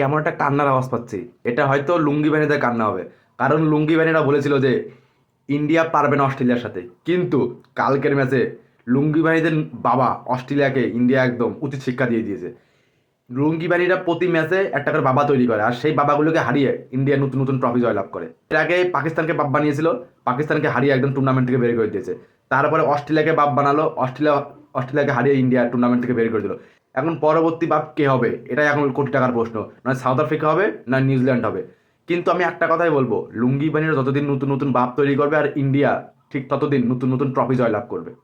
কেমন একটা কান্নার আওয়াজ পাচ্ছি। এটা হয়তো লুঙ্গি বাহিনীদের কান্না হবে। কারণ লুঙ্গি বাহিনীরা বলেছিল যে, ইন্ডিয়া পারবে না অস্ট্রেলিয়ার সাথে। কিন্তু কালকের ম্যাচে লুঙ্গি বাহিনীদের বাবা অস্ট্রেলিয়াকে ইন্ডিয়া একদম উচিত শিক্ষা দিয়ে দিয়েছে। লুঙ্গি বাহিনীরা প্রতি ম্যাচে একটা করে বাবা তৈরি করে আর সেই বাবাগুলোকে হারিয়ে ইন্ডিয়া নতুন নতুন ট্রফি জয়লাভ করে। এর আগে পাকিস্তানকে বাপ বানিয়েছিল, পাকিস্তানকে হারিয়ে একদম টুর্নামেন্ট থেকে বের করে দিয়েছে। তারপরে অস্ট্রেলিয়াকে বাপ বানালো, অস্ট্রেলিয়া, অস্ট্রেলিয়াকে হারিয়ে ইন্ডিয়া টুর্নামেন্ট থেকে বের করে দিল। এখন পরবর্তী বাপ কে হবে? এটাই এখন কোটি টাকার প্রশ্ন। নয় সাউথ আফ্রিকা হবে, না নিউজিল্যান্ড হবে। কিন্তু আমি একটা কথাই বলব, লুঙ্গি বাহিনীরা যতদিন নতুন নতুন বাপ তৈরি করবে আর ইন্ডিয়া ঠিক ততদিন নতুন নতুন ট্রফি জয়লাভ করবে।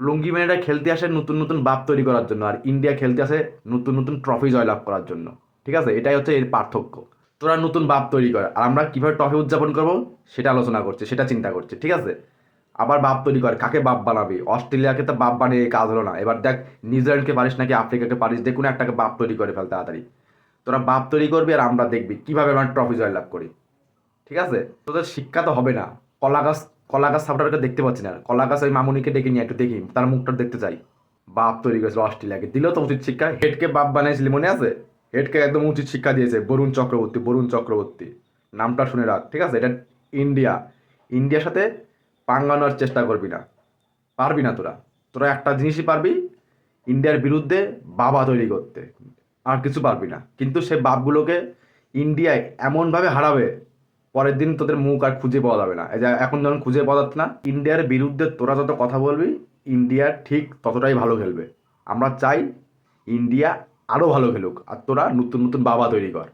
লুঙ্গি বাহিনীরা খেলতে আসে নতুন নতুন বাপ তৈরি করার জন্য আর ইন্ডিয়া খেলতে আসে নতুন নতুন ট্রফি জয়লাভ করার জন্য। ঠিক আছে? এটাই হচ্ছে এর পার্থক্য। তোরা নতুন বাপ তৈরি কর। আর আমরা কীভাবে ট্রফি উদযাপন করব, সেটা আলোচনা করছে, সেটা চিন্তা করছে। ঠিক আছে? আবার বাপ তৈরি করে, কাকে বাপ বানাবি? অস্ট্রেলিয়াকে তো বাপ বানিয়ে কাজ হলো না। এবার দেখ, নিউজিল্যান্ডকে পারিস নাকি আফ্রিকাকে পারিস, যে কোনো একটাকে বাপ তৈরি করে ফেল তাড়াতাড়ি। তোরা বাপ তৈরি করবি আর আমরা দেখবি, কীভাবে আমরা ট্রফি জয়লাভ করি। ঠিক আছে? তোদের শিক্ষা তো হবে না। কলা গাছ কলা গাছ সাপোর্টারকে দেখতে পাচ্ছি না। কলা গাছ ওই মামুনিকে ডেকে নিয়ে একটু দেখি, তার মুখটা দেখতে চাই। বাপ তৈরি করেছিল অস্ট্রেলিয়াকে। দিল তো উচিত শিক্ষা। হেডকে বাপ বানিয়েছিলি, মনে আছে? হেডকে একদম উচিত শিক্ষা দিয়েছে, বরুণ চক্রবর্তী বরুণ চক্রবর্তী। নামটা শুনে রাখ, ঠিক আছে? এটা ইন্ডিয়া। ইন্ডিয়ার সাথে পাঙ্গানোর চেষ্টা করবি না। পারবি না তোরা। তোরা একটা জিনিসই পারবি, ইন্ডিয়ার বিরুদ্ধে বাবা তৈরি করতে। আর কিছু পারবি না। কিন্তু সে বাপগুলোকে ইন্ডিয়ায় এমনভাবে হারাবে, পরের দিন তোদের মুখ আর খুঁজে পাওয়া যাবে না। এই যে এখন যখন খুঁজে পাওয়া যাচ্ছে না, ইন্ডিয়ার বিরুদ্ধে তোরা যত কথা বলবি, ইন্ডিয়া ঠিক ততটাই ভালো খেলবে। আমরা চাই ইন্ডিয়া আরও ভালো খেলুক, আর তোরা নতুন নতুন বাবা তৈরি কর।